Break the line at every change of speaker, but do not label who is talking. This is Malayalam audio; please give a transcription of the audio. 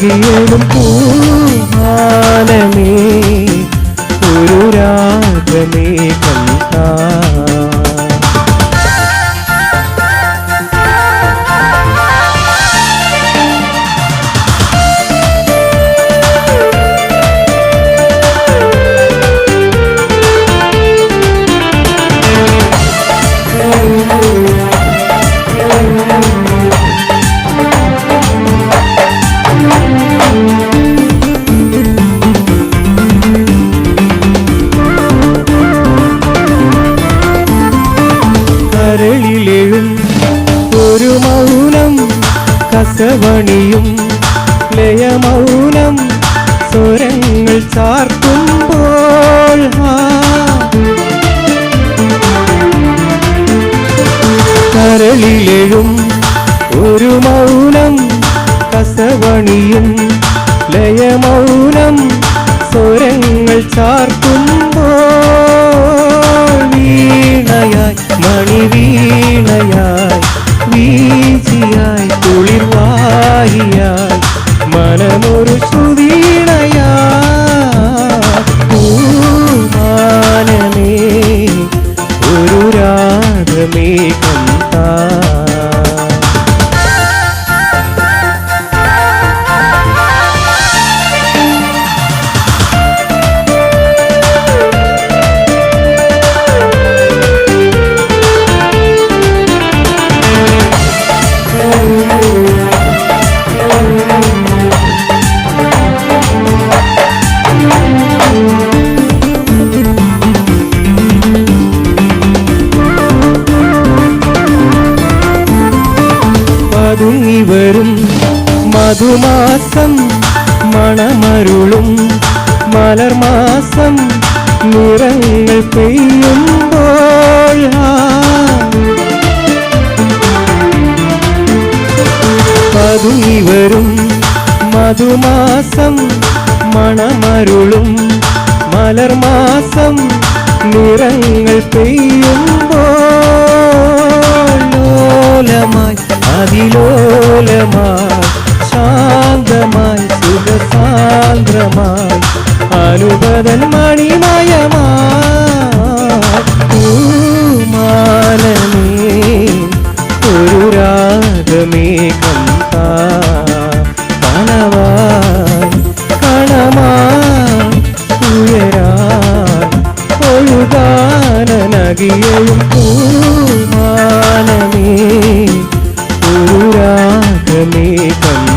ഒഴുകാനകിയലും പൂമാനമേ ഒരു രാഗമേഘം കരളിലെഴും ഒരു മൗനം കസവണിയും ലയമൗനം സ്വരങ്ങൾ ചാർത്തുമ്പോൾ ആ. കരളിലെഴും ഒരു മൗനം കസവണിയും ലയമൗനം സ്വരങ്ങൾ ചാർത്തുമ്പോൾ പതുങ്ങി വരും മധുമാസം മണമരുളും മലർമാസം നിറങ്ങൾ പെയ്യുമ്പോൾ. പതുങ്ങി വരും മധുമാസം മണമരുളും മലർമാസം നിറങ്ങൾ പെയ്യുമ്പോലമായി അതിലോലമായി ശാന്തമായി സുഖസാന്ദ്രമായി അനുപതൻ മണിമയമാലമേ ഒരു രാഗമേ കണ്ട அழகியழும் பூமானமே பூராகமே கண்